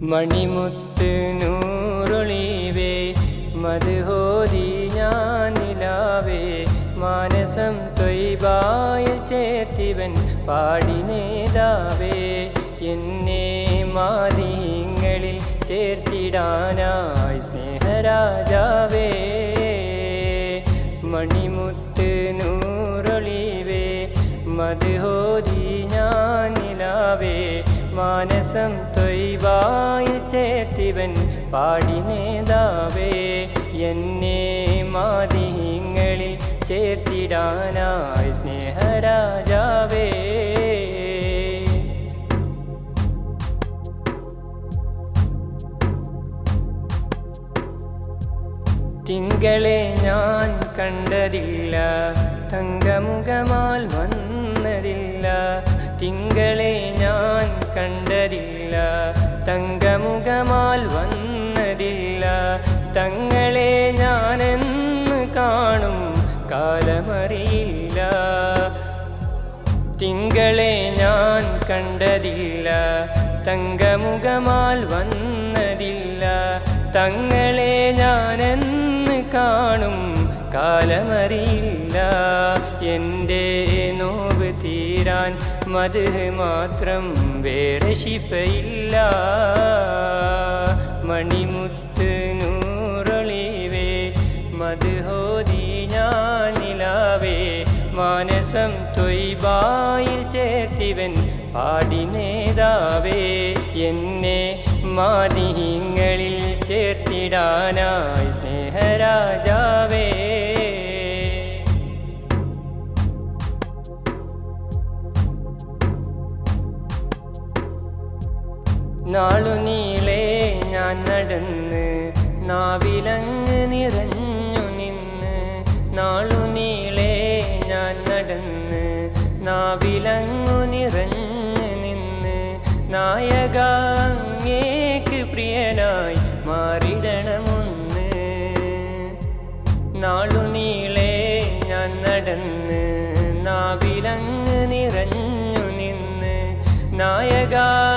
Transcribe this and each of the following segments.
മണിമുത്ത് നൂറൊളിവേ മധുഹോതി ഞാൻ നിലാവേ മാനസം തൊയ്ബായിൽ ചേർത്തിവൻ പാടിനേതാവേ എന്നെ മാതിങ്ങളിൽ ചേർത്തിടാനായി സ്നേഹരാജാവേ. മണിമുത്ത് നൂറൊളിവേ മധുഹോതി ഞാൻ നിലാവേ മാനസം തൊയ്വായിൽ ചേർത്തിവൻ പാടി നേതാവേ എന്നെ മാതിങ്ങളിൽ ചേർത്തിടാനായി സ്നേഹരാജാവേ. തിങ്കളെ ഞാൻ കണ്ടതില്ല തങ്കമുഖമാൽ വന്നതില്ല. തിങ്കളെ ഞാൻ കണ്ടതില്ല. തങ്കമുഖമാൽ വന്നതില്ല. തങ്ങളെ ഞാനെന്ന് കാണും കാലമറിയില്ല. തിങ്കളെ ഞാൻ കണ്ടതില്ല. തങ്കമുഖമാൽ വന്നതില്ല. തങ്ങളെ ഞാനെന്ന് കാണും കാലമറിയില്ല. എന്റെ തീരാൻ മത് മാത്രം വേറെ ശിഫയില്ല. മണിമുത്ത് നൂറൊളിവേ മത് ഞാൻ നിലാവേ മാനസം തൊയ്ബായിൽ ചേർത്തിവൻ പാടിനേതാവേ എന്നെ മാതിഹിങ്ങളിൽ ചേർത്തിടാനായി സ്നേഹരാജാവേ നാളു നീളേ ഞാൻ നടന്ന് നാവിലങ്ങ് നിറഞ്ഞു നിന്ന്. നാളു നീളേ ഞാൻ നടന്ന് നാവിലങ്ങു നിറഞ്ഞു നിന്ന്. നായകേക്ക് പ്രിയനായി മാറിടണമൊന്ന്. നാളു നീളേ ഞാൻ നടന്ന് നാവിലങ്ങ് നിറഞ്ഞു നിന്ന്. നായകേക്ക്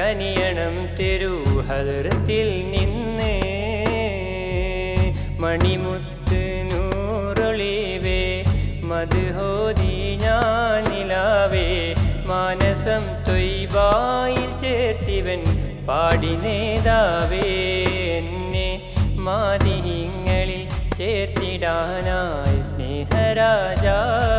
കനിയണം തെരുഹത്തിൽ നിന്ന്. മണിമുത്ത് നൂറൊളിവേ മധുഹോതി ഞാനിലാവേ. മാനസം തൊയ്ബായിൽ ചേർത്തിവൻ പാടിനേതാവേ എന്നെ മാതിഹിങ്ങളിൽ ചേർത്തിടാനായി സ്നേഹരാജാവേ